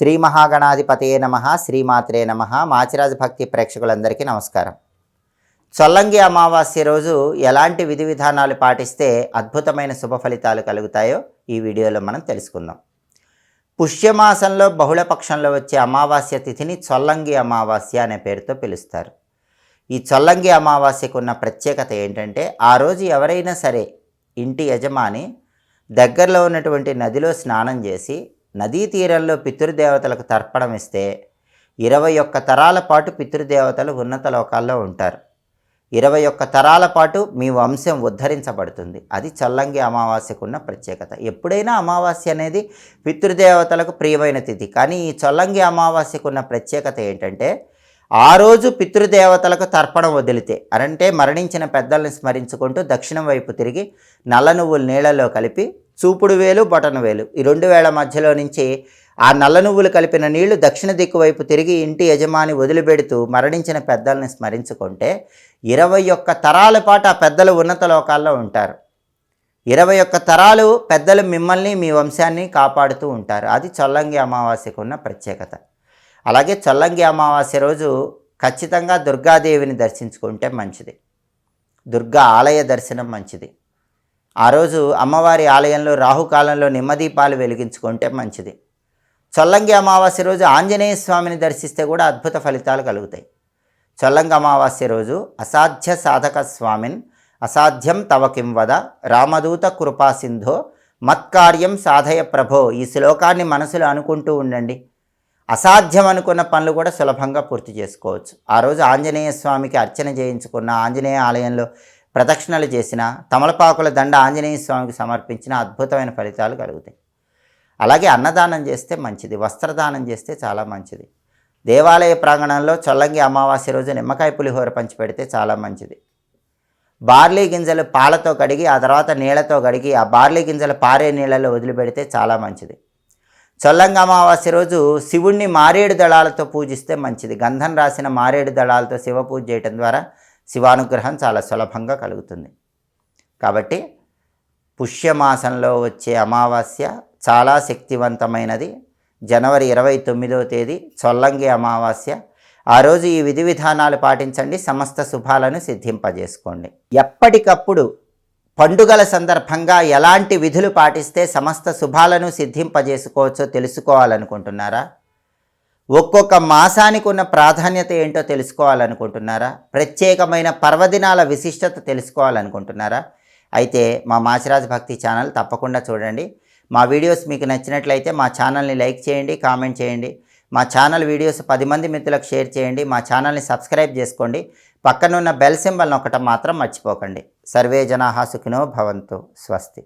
శ్రీ మహాగణాధిపతయే నమ శ్రీమాత్రే నమ. మాచిరాజు భక్తి ప్రేక్షకులందరికీ నమస్కారం. చొల్లంగి అమావాస్య రోజు ఎలాంటి విధి విధానాలు పాటిస్తే అద్భుతమైన శుభ ఫలితాలు కలుగుతాయో ఈ వీడియోలో మనం తెలుసుకుందాం. పుష్యమాసంలో బహుళపక్షంలో వచ్చే అమావాస్య తిథిని చొల్లంగి అమావాస్య అనే పేరుతో పిలుస్తారు. ఈ చొల్లంగి అమావాస్యకు ఉన్న ప్రత్యేకత ఏంటంటే ఆ రోజు ఎవరైనా సరే ఇంటి యజమాని దగ్గరలో ఉన్నటువంటి నదిలో స్నానం చేసి నదీ తీరంలో పితృదేవతలకు తర్పణం ఇస్తే ఇరవై ఒక్క తరాల పాటు పితృదేవతలు ఉన్నత లోకాల్లో ఉంటారు. ఇరవై ఒక్క తరాల పాటు మీ వంశం ఉద్ధరించబడుతుంది. అది చల్లంగి అమావాస్యకు ఉన్న ప్రత్యేకత. ఎప్పుడైనా అమావాస్య అనేది పితృదేవతలకు ప్రియమైన తిథి. కానీ ఈ చల్లంగి అమావాస్యకున్న ప్రత్యేకత ఏంటంటే ఆ రోజు పితృదేవతలకు తర్పణం వదిలితే అనంటే మరణించిన పెద్దల్ని స్మరించుకుంటూ దక్షిణం వైపు తిరిగి నల్ల నువ్వులు నీళ్ళలో కలిపి చూపుడు వేలు బొటన వేలు. ఈ రెండు వేల మధ్యలో నుంచి ఆ నల్ల నువ్వులు కలిపిన నీళ్ళు దక్షిణ దిక్కు వైపు తిరిగి ఇంటి యజమాని వదిలిపెడుతూ మరణించిన పెద్దల్ని స్మరించుకుంటే ఇరవై ఒక్క తరాల పాటు ఆ పెద్దలు ఉన్నత లోకాల్లో ఉంటారు. ఇరవై ఒక్క తరాలు పెద్దలు మిమ్మల్ని మీ వంశాన్ని కాపాడుతూ ఉంటారు. అది చొల్లంగి అమావాస్యకు ఉన్న ప్రత్యేకత. అలాగే చొల్లంగి అమావాస్య రోజు ఖచ్చితంగా దుర్గాదేవిని దర్శించుకుంటే మంచిది. దుర్గా ఆలయ దర్శనం మంచిది. ఆ రోజు అమ్మవారి ఆలయంలో రాహుకాలంలో నిమ్మదీపాలు వెలిగించుకుంటే మంచిది. చొల్లంగి అమావాస్య రోజు ఆంజనేయ స్వామిని దర్శిస్తే కూడా అద్భుత ఫలితాలు కలుగుతాయి. చొల్లంగి అమావాస్య రోజు అసాధ్య సాధక స్వామిన్ అసాధ్యం తవ కింవద రామదూత కృపా సింధో మత్కార్యం సాధయ ప్రభో ఈ శ్లోకాన్ని మనసులో అనుకుంటూ ఉండండి. అసాధ్యం అనుకున్న పనులు కూడా సులభంగా పూర్తి చేసుకోవచ్చు. ఆ రోజు ఆంజనేయ స్వామికి అర్చన చేయించుకున్న ఆంజనేయ ఆలయంలో ప్రదక్షిణలు చేసిన తమలపాకుల దండ ఆంజనేయ స్వామికి సమర్పించిన అద్భుతమైన ఫలితాలు కలుగుతాయి. అలాగే అన్నదానం చేస్తే మంచిది వస్త్రదానం చేస్తే చాలా మంచిది. దేవాలయ ప్రాంగణంలో చొల్లంగి అమావాస్య రోజు నిమ్మకాయ పులిహోర పంచిపెడితే చాలా మంచిది. బార్లీ గింజలు పాలతో కడిగి ఆ తర్వాత నీళ్ళతో కడిగి ఆ బార్లీ గింజలు పారే నీళ్ళలో వదిలిపెడితే చాలా మంచిది. చొల్లంగ అమావాస్య రోజు శివుణ్ణి మారేడు దళాలతో పూజిస్తే మంచిది. గంధం రాసిన మారేడు దళాలతో శివ పూజ చేయటం ద్వారా శివానుగ్రహం చాలా సులభంగా కలుగుతుంది. కాబట్టి పుష్యమాసంలో వచ్చే అమావాస్య చాలా శక్తివంతమైనది. జనవరి ఇరవై తొమ్మిదవ తేదీ చొల్లంగి అమావాస్య. ఆ రోజు ఈ విధి విధానాలు పాటించండి. సమస్త శుభాలను సిద్ధింపజేసుకోండి. ఎప్పటికప్పుడు పండుగల సందర్భంగా ఎలాంటి విధులు పాటిస్తే సమస్త శుభాలను సిద్ధింపజేసుకోవచ్చో తెలుసుకోవాలనుకుంటున్నారా? ఒక్కొక్క మాసానికి ఉన్న ప్రాధాన్యత ఏంటో తెలుసుకోవాలనుకుంటున్నారా? ప్రత్యేకమైన పర్వదినాల విశిష్టత తెలుసుకోవాలనుకుంటున్నారా? అయితే మా మాచిరాజ్ భక్తి ఛానల్ తప్పకుండా చూడండి. మా వీడియోస్ మీకు నచ్చినట్లయితే మా ఛానల్ని లైక్ చేయండి కామెంట్ చేయండి. మా ఛానల్ వీడియోస్ పది మంది మిత్రులకు షేర్ చేయండి. మా ఛానల్ని సబ్స్క్రైబ్ చేసుకోండి. పక్కనున్న బెల్ సింబల్ నొక్కటం మాత్రం మర్చిపోకండి. సర్వే జనాహా సుఖినో భవంతు. స్వస్తి.